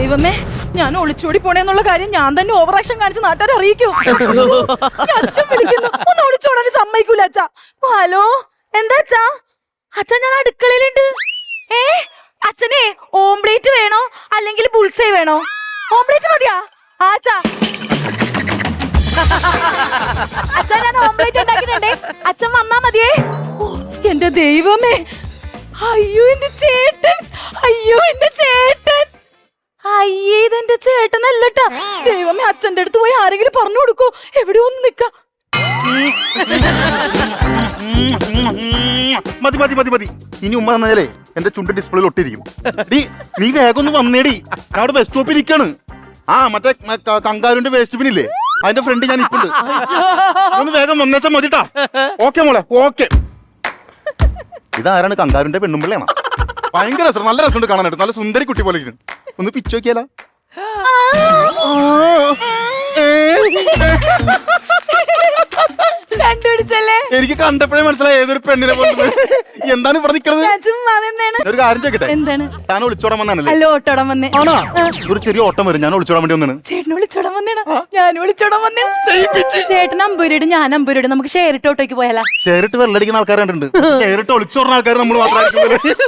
ദൈവമേ ഞാൻ ഒളിച്ചോടി പോണേന്നുള്ള കാര്യം ഞാൻ തന്നെ ഓവർ ആക്ഷൻ കാണിച്ച് നാട്ടുകാരെ അറിയിക്കൂ. അച്ഛൻ വിളിക്കുന്നു ഒന്ന് ഒളിച്ചോടാൻ സമ്മതിക്കൂല അച്ഛാ. ഹലോ എന്താ അച്ഛാ? അച്ഛാ ഞാൻ അടുക്കളയിലുണ്ട്. ഏ അച്ഛനെ ഓംപ്ലേറ്റ് വേണോ? അല്ലെങ്കിൽ ബുൾസേ വേണോ? ഓംപ്ലേറ്റ് മതിയാ. ആച്ചാ അച്ഛാ. അച്ഛാ ഞാൻ ഓംപ്ലേറ്റ് ഉണ്ടാക്കിയിട്ടുണ്ടേ. അച്ഛൻ വന്നാ മതിയേ. എന്റെ ദൈവമേ. അയ്യോ എന്റെ ചേട്ടൻ. അയ്യോ എന്റെ ചേട്ടനല്ലട്ടാ. ദൈവമേ അച്ഛന്റെ അടുത്ത് പോയി ആരെങ്കിലും പറഞ്ഞു കൊടുക്കോ. എവിടെ ഒന്ന് നിക്ക മതി മതി മതി മതി. ഇനി ഉമ്മ തന്നാലേ എന്റെ ചുണ്ട് ഡിസ്പ്ലേയിൽ ഒട്ടിരിക്കും ഡീ നീ വേഗം വന്നേടി. അവിടെ ബസ് സ്റ്റോപ്പിൽ ഇരിക്കാണ്. ആ മറ്റേ കങ്കാരുന്റെ വേസ്റ്റ് ബിന്നില്ലേ അതിന്റെ ഫ്രണ്ട് ഞാൻ ഇപ്പുണ്ട് ഒന്ന് വേഗം വന്നേച്ചാ മതിട്ടാ. ഓക്കെ മോളെ ഓക്കെ ഇതാരാണ് കങ്കാരുന്റെ പെണ്ണുമ്പിള്ളയാണ്? ഭയങ്കര രസം നല്ല രസമുണ്ട് കാണാനായിട്ട്. നല്ല സുന്ദരി കുട്ടി പോലെ ഇരിക്കുന്നു. ഒന്ന് പിച്ച് നോക്കിയാലോ? കണ്ടുപിടിച്ചല്ലേ? എനിക്ക് കണ്ടപ്പോഴേ മനസ്സിലായി ഏതൊരു പെണ്ണിനെ പോലെ എന്താണ് ഇവിടെ നിൽക്കുന്നത്? ഞാൻ ചുമ്മാ നിന്നേണ്. ഒരു കാര്യം ചോദിക്കട്ടെ? എന്താണ്? ഞാൻ ഒളിച്ചോടാൻ വന്നാണല്ലേ അല്ല ഓട്ടോടം വന്നേ. ആണോ? ഒരു ചെറിയ ഓട്ടം വരും. ഞാൻ ഒളിച്ചോടാൻ വേണ്ടി വന്നാണ്. ചേട്ടൻ വിളിച്ചോടാൻ വന്നേണ. ഞാൻ വിളിച്ചോടാൻ വന്നേ. ചേട്ടൻ അമ്പൂരിട് ഞാൻ അമ്പൂരിട് നമുക്ക് ഷെയർ ഇട്ട് ഓട്ടോയ്ക്ക് പോയാലാ? ഷെയറിട്ട് വെള്ളടിക്കുന്ന ആൾക്കാരുണ്ട് ഷെയറിട്ട് ഒളിച്ചോടുന്ന ആൾക്കാർ നമ്മൾ മാത്രമായിരിക്കും